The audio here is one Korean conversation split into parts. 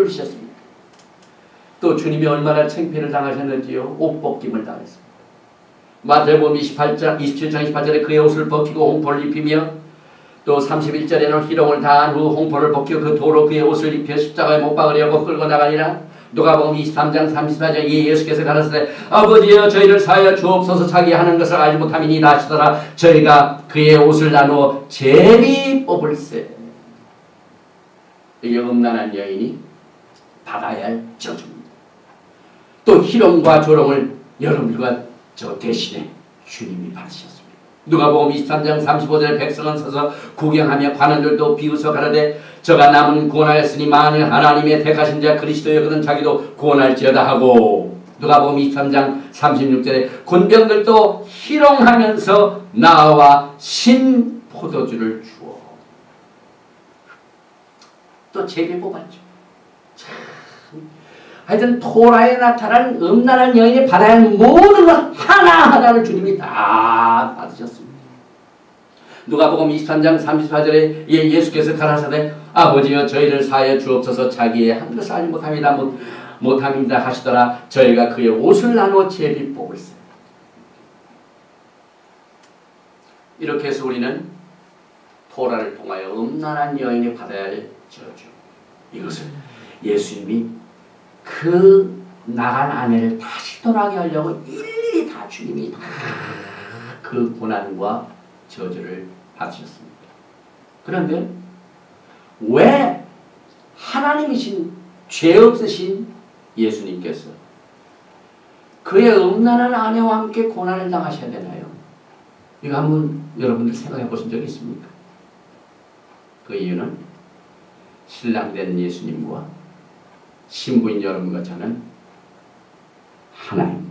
이루셨습니다. 또 주님이 얼마나 챙피를 당하셨는지요. 옷 벗김을 당했습니다. 마태복음 28장, 27장 28절에 그의 옷을 벗기고 홍포를 입히며 또 31절에는 희롱을 다한 후 홍포를 벗기고 그 도로 그의 옷을 입혀 십자가에 못 박으려고 끌고 나가니라 누가복음 23장 34절 이 예수께서 가라사대 아버지여 저희를 사하여 주옵소서 자기 하는 것을 알지 못함이니 하시더라 저희가 그의 옷을 나누어 제비 뽑을세 이게 음란한 여인이 받아야 할 저주입니다. 또 희롱과 조롱을 여러분과 저 대신에 주님이 받으셨습니다. 누가복음 23장 35절에 백성은 서서 구경하며 관원들도 비웃어 가라되 저가 남은 구원하였으니 만일 하나님의 택하신 자 그리스도여거든 자기도 구원할지어다 하고 누가복음 23장 36절에 군병들도 희롱하면서 나와 신 포도주를 주어 또 제비 뽑았죠. 참 하여튼 토라에 나타난 음란한 여인이 받아야 하는 모든 것 하나하나를 주님이 다 받으셨습니다. 누가복음 23장 34절에 예수께서 가라사대 아버지여 저희를 사하여 주옵소서. 자기의 한 것을 알지 못합니다. 못, 못합니다 하시더라. 저희가 그의 옷을 나누어 제비 뽑을세 이렇게 해서 우리는 토라를 통하여 음란한 여인이 받아야 할 저주 이것을 예수님이 그 나간 아내를 다시 돌아가게 하려고 일일이 다 주님이 다 그 고난과 저주를 받으셨습니다. 그런데 왜 하나님이신 죄 없으신 예수님께서 그의 음란한 아내와 함께 고난을 당하셔야 되나요? 이거 한번 여러분들 생각해 보신 적 있습니까? 그 이유는 신랑된 예수님과 신부인 여러분과 저는 하나님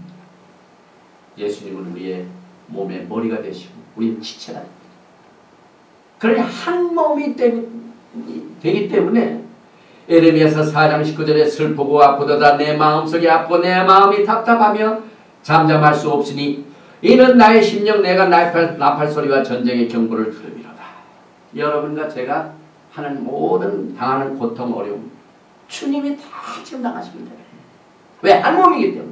예수님은 우리의 몸의 머리가 되시고 우리는 지체가 됩니다. 그러니 한 몸이 되기 때문에 에레미야서 4장 19절에 슬프고 아프도다 내 마음속이 아프고 내 마음이 답답하며 잠잠할 수 없으니 이는 나의 심령 내가 나팔, 나팔 소리와 전쟁의 경보를 들음이로다. 여러분과 제가 하는 모든 당하는 고통 어려움 주님이 다 지금 당하십니다. 왜? 한 몸이기 때문에.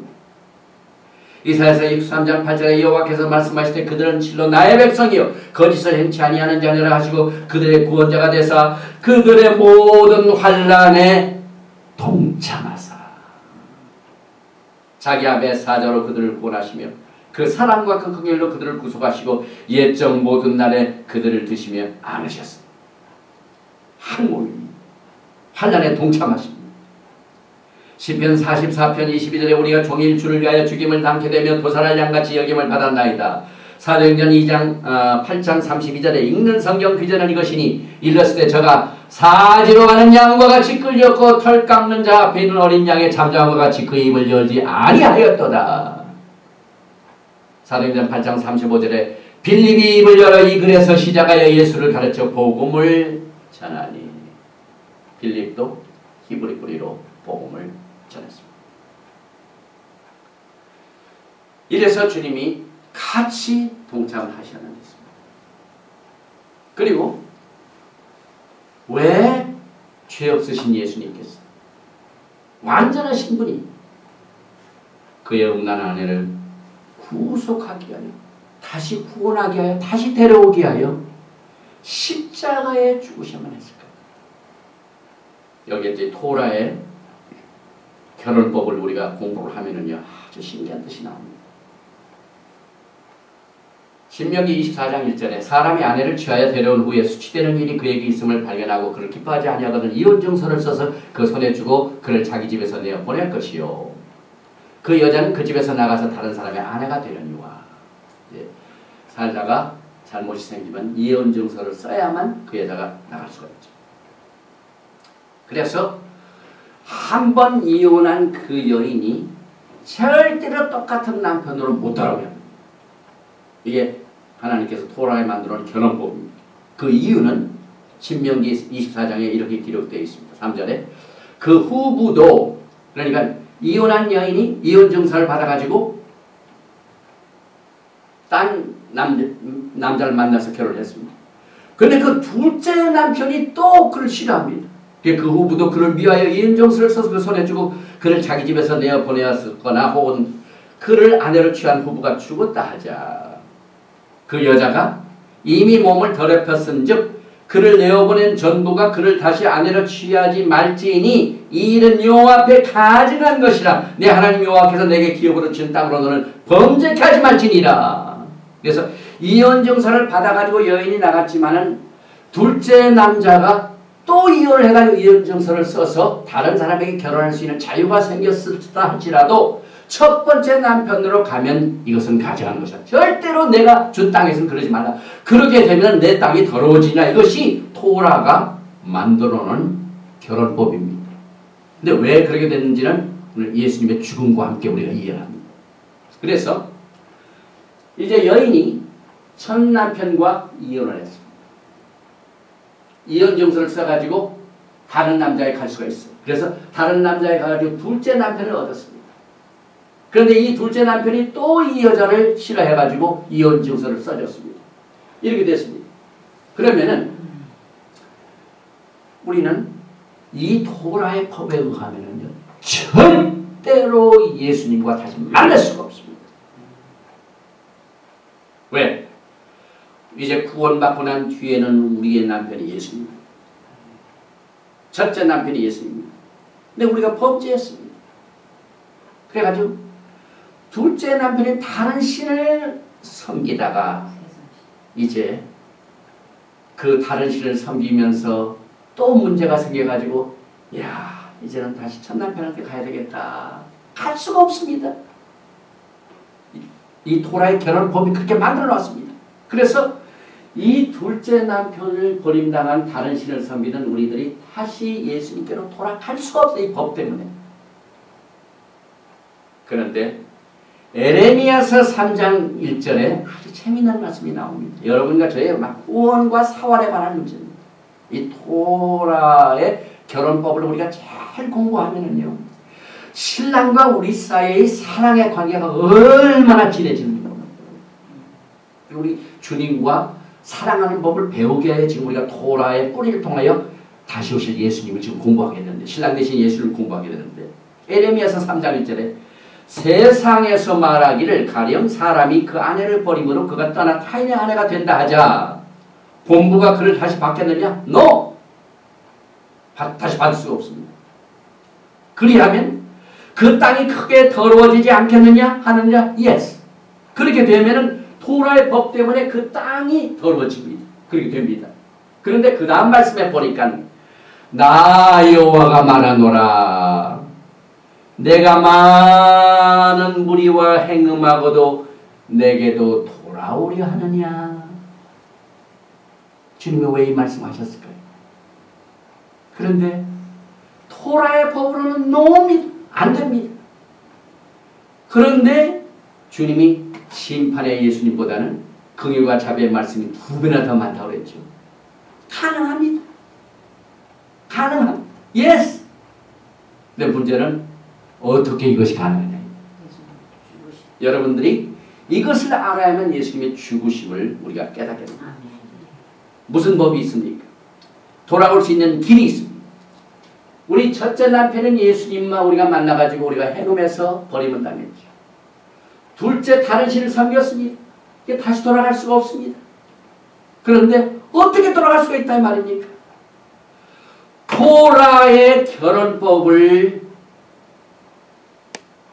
이사야서 63장 8절에 여호와께서 말씀하실 때 그들은 실로 나의 백성이요 거짓을 행치 아니하는 자녀라 하시고 그들의 구원자가 되사 그들의 모든 환란에 동참하사 자기 앞에 사자로 그들을 구원하시며 그 사랑과 그 긍휼로 그들을 구속하시고 옛적 모든 날에 그들을 드시며 안으셨습니다. 한 몸입니다. 환란에 동참하십니다. 시편 44편 22절에 우리가 종일 주를 위하여 죽임을 당게 되면 도살할 양같이 여김을 받았나이다. 사도행전 2장 어, 8장 32절에 읽는 성경 규제는 이것이니 일렀을 때 저가 사지로 가는 양과 같이 끌렸고 털 깎는 자 앞에 있는 어린 양의 잠자와 같이 그 입을 열지 아니하였도다. 사도행전 8장 35절에 빌립이 입을 열어 이 글에서 시작하여 예수를 가르쳐 복음을 전하니 빌립도 히브리 뿌리로 복음을 전했습니다. 이래서 주님이 같이 동참하시는 것입니다. 그리고 왜 죄 없으신 예수님께서 완전하신 분이 그의 음란한 아내를 구속하기 하여 다시 구원하게 하여 다시 데려오게 하여 십자가에 죽으셔만 했습니다. 여기 이제 토라의 결혼법을 우리가 공부를 하면은요 아주 신기한 뜻이 나옵니다. 신명기 24장 1절에 사람이 아내를 취하여 데려온 후에 수치되는 일이 그에게 있음을 발견하고 그를 기뻐하지 아니하거든 이혼 증서를 써서 그 손에 주고 그를 자기 집에서 내어 보낼 것이요. 그 여자는 그 집에서 나가서 다른 사람의 아내가 되려니와 살다가 잘못이 생기면 이혼 증서를 써야만 그 여자가 나갈 수가 있죠. 그래서 한 번 이혼한 그 여인이 절대로 똑같은 남편으로 못 돌아오게 이게 하나님께서 토라에 만들어 놓은 견업법입니다. 그 이유는 신명기 24장에 이렇게 기록되어 있습니다. 3절에 그 후부도 그러니까 이혼한 여인이 이혼 증서를 받아가지고 딴 남, 남자를 만나서 결혼했습니다. 근데 그 둘째 남편이 또 그를 싫어합니다. 그 후부도 그를 위하여 이은정수를 써서 그 손에 주고 그를 자기 집에서 내어 보내었거나 혹은 그를 아내로 취한 후부가 죽었다 하자. 그 여자가 이미 몸을 더럽혔은 즉 그를 내어보낸 전부가 그를 다시 아내로 취하지 말지니 이 일은 여호와 앞에 가증한 것이라 내 하나님 여호와께서 내게 기업으로 준 땅으로 너는 범죄케 하지 말지니라 그래서 이혼증서를 받아가지고 여인이 나갔지만은 둘째 남자가 또 이혼을 해가지고 이혼증서를 써서 다른 사람에게 결혼할 수 있는 자유가 생겼다 할지라도 첫 번째 남편으로 가면 이것은 가져간 것이다. 절대로 내가 준 땅에서는 그러지 말라. 그러게 되면 내 땅이 더러워지냐. 이것이 토라가 만들어놓은 결혼법입니다. 근데 왜 그렇게 됐는지는 오늘 예수님의 죽음과 함께 우리가 이해를 합니다. 그래서 이제 여인이 첫 남편과 이혼을 했습니다. 이혼 증서를 써가지고 다른 남자에 갈 수가 있어요. 그래서 다른 남자에 가가지고 둘째 남편을 얻었습니다. 그런데 이 둘째 남편이 또 이 여자를 싫어해가지고 이혼 증서를 써줬습니다. 이렇게 됐습니다. 그러면은 우리는 이 토라의 법에 의하면은요 절대로 예수님과 다시 만날 수가 없습니다. 왜? 이제 구원받고 난 뒤에는 우리의 남편이 예수님입니다. 첫째 남편이 예수님입니다. 근데 우리가 범죄했습니다. 그래가지고 둘째 남편이 다른 신을 섬기다가 이제 그 다른 신을 섬기면서 또 문제가 생겨가지고 야 이제는 다시 첫 남편한테 가야 되겠다 갈 수가 없습니다. 이, 이 토라의 결혼 법이 그렇게 만들어 놨습니다. 그래서 이 둘째 남편을 버림당한 다른 신을 섬기는 우리들이 다시 예수님께로 돌아갈 수가 없어요. 이 법 때문에. 그런데 에레미야서 3장 1절에 아주 재미난 말씀이 나옵니다. 여러분과 저의 막 구원과 사활에 관한 문제입니다. 이 토라의 결혼법을 우리가 잘 공부하면은요. 신랑과 우리 사이의 사랑의 관계가 얼마나 진해지는가. 우리 주님과 사랑하는 법을 배우게 지금 우리가 토라의 뿌리를 통하여 다시 오실 예수님을 지금 공부하게 되는데 신랑 대신 예수를 공부하게 되는데 에레미야서 3장 1절에 세상에서 말하기를 가령 사람이 그 아내를 버림으로 그가 떠나 타인의 아내가 된다 하자. 본부가 그를 다시 받겠느냐? No! 다시 받을 수가 없습니다. 그리하면 그 땅이 크게 더러워지지 않겠느냐? 하느냐? Yes. 그렇게 되면은 토라의 법 때문에 그 땅이 더러워집니다. 그렇게 됩니다. 그런데 그 다음 말씀에 보니까 나 여호와가 말하노라 내가 많은 무리와 행음하고도 내게도 돌아오려 하느냐? 주님이 왜 이 말씀하셨을까요? 그런데 토라의 법으로는 너무 안 됩니다. 그런데 주님이 심판의 예수님보다는 긍휼과 자비의 말씀이 두 배나 더 많다고 그랬죠. 가능합니다. 가능합니다. 예스! 근데 문제는 어떻게 이것이 가능하냐. 여러분들이 이것을 알아야만 예수님의 죽으심을 우리가 깨닫게 됩니다. 무슨 법이 있습니까? 돌아올 수 있는 길이 있습니다. 우리 첫째 남편은 예수님만 우리가 만나가지고 우리가 해금해서 버림을 당했죠. 둘째 다른 신을 섬겼습니다. 다시 돌아갈 수가 없습니다. 그런데 어떻게 돌아갈 수가 있다 말입니까? 토라의 결혼법을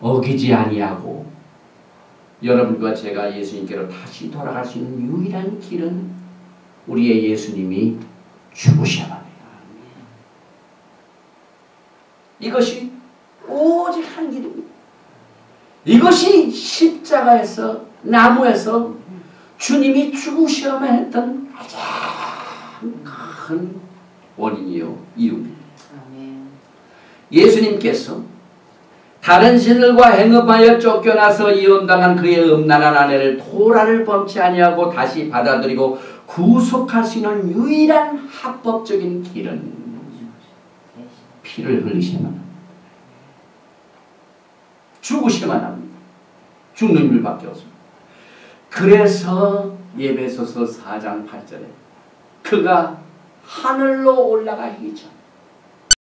어기지 아니하고 여러분과 제가 예수님께로 다시 돌아갈 수 있는 유일한 길은 우리의 예수님이 죽으셔야 합니다. 이것이. 이것이 십자가에서 나무에서 주님이 죽으셔야만 했던 가장 큰 원인이요 이유입니다. 예수님께서 다른 신들과 행업하여 쫓겨나서 이혼당한 그의 음란한 아내를 토라를 범치 아니하고 다시 받아들이고 구속할 수 있는 유일한 합법적인 길은 피를 흘리셔야만 합니다. 죽으셔야만 합니다. 죽는 일밖에 없습니다. 그래서 예배소서 4장 8절에 그가 하늘로 올라가기 전